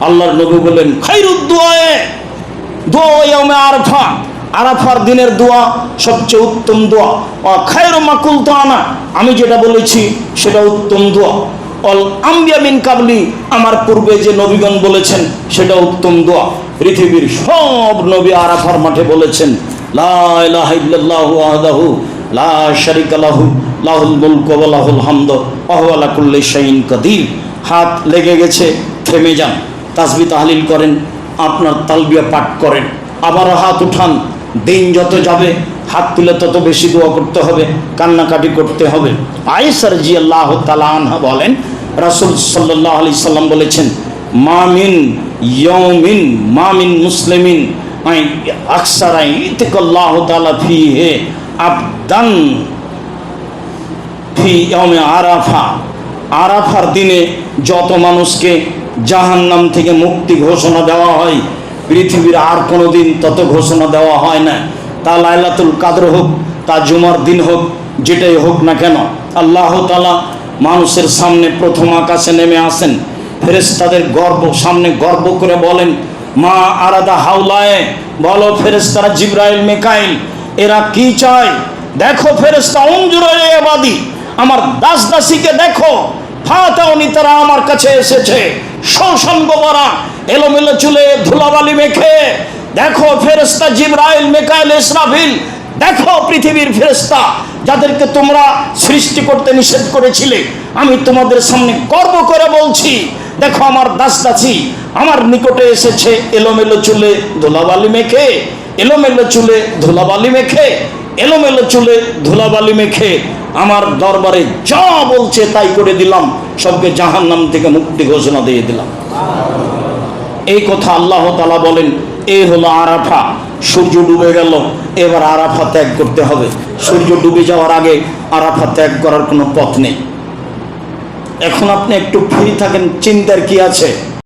আল্লাহর নবী বললেন খাইরুদ্দোয়ে দোয়ামে আরফা। আরাফার দিনের দোয়া সবচেয়ে উত্তম দোয়া। ও খায়র মাকুল তো আনা। আমি যেটা বলেছি, সেটা উত্তম দোয়া। অল আম্বিয়া মিন কাবলি, আমার পূর্বে যে নবীগণ বলেছেন, সেটা উত্তম দোয়া। পৃথিবীর সব নবী আরাফার মাঠে বলেছেন, লা ইলাহা ইল্লাল্লাহু ওয়াহদাহু, লা শারিকা লাহু, লাহুল মুলকু লাহুল হামদু, ওয়া আলা কুল্লি শাইইন কাদির। হাত লেগে গেছে, থেমে যান। তাসবিহ তাহলিল করেন, আপনার তালবিয়া পাঠ করেন। আবারও হাত উঠান, দিন যত যাবে, হাত তুলে তত বেশি দোয়া করতে হবে, কান্নাকাটি করতে হবে। আয়েসার জি আল্লাহ আনহা বলেন, রাসুল সাল্লাহ আলি সাল্লাম বলেছেন মামিন ইয়মিন মামিন মুসলিমিন আকসারাই ইতিকাল্লাহ তালা হে আবদান ফি ইয়মে আরাফা। আরাফার দিনে যত মানুষকে জাহান্নাম থেকে মুক্তি ঘোষণা দেওয়া হয়। পৃথিবীর আর কোনো দিন তত ঘোষণা দেওয়া হয় না। তা লাইলাতুল কাদর হোক, তা জুমার দিন হোক, যেটাই হোক না কেন, আল্লাহ তালা মানুষের সামনে প্রথম আকাশে নেমে আসেন। ফেরেস্তাদের গর্ব, সামনে গর্ব করে বলেন, মা আরাদা হাউলায় বলো ফেরেস্তারা জিব্রাইল, মেকাইল, এরা কি চায়? দেখো ফেরেস্তা অঞ্জুরে এবাদি আমার দাস দাসীকে দেখো। ফাতাউনি তারা আমার কাছে এসেছে। সৌসঙ্গ করা এলোমেলো চুলে ধুলাবালি মেখে দেখো ফেরেস্তা জিব্রাইল, মেকাইল, ইসরাফিল, দেখো পৃথিবীর ফেরেস্তা যাদেরকে তোমরা সৃষ্টি করতে নিষেধ করেছিলে। আমি তোমাদের সামনে গর্ব করে বলছি, দেখো আমার দাস দাসী আমার নিকটে এসেছে এলোমেলো চুলে ধুলাবালি মেখে, এলোমেলো চুলে ধুলাবালি মেখে, এলোমেলো চুলে ধুলাবালি মেখে। আমার দরবারে যা বলছে তাই করে দিলাম, সবকে জাহান নাম থেকে মুক্তি ঘোষণা দিয়ে দিলাম। এই কথা আল্লাহ তালা বলেন এই হলো আরাফা, সূর্য ডুবে গেল, এবার আরাফা ত্যাগ করতে হবে। সূর্য ডুবে যাওয়ার আগে আরাফা ত্যাগ করার কোনো পথ নেই। এখন আপনি একটু ফ্রি থাকেন, চিন্তার কি আছে?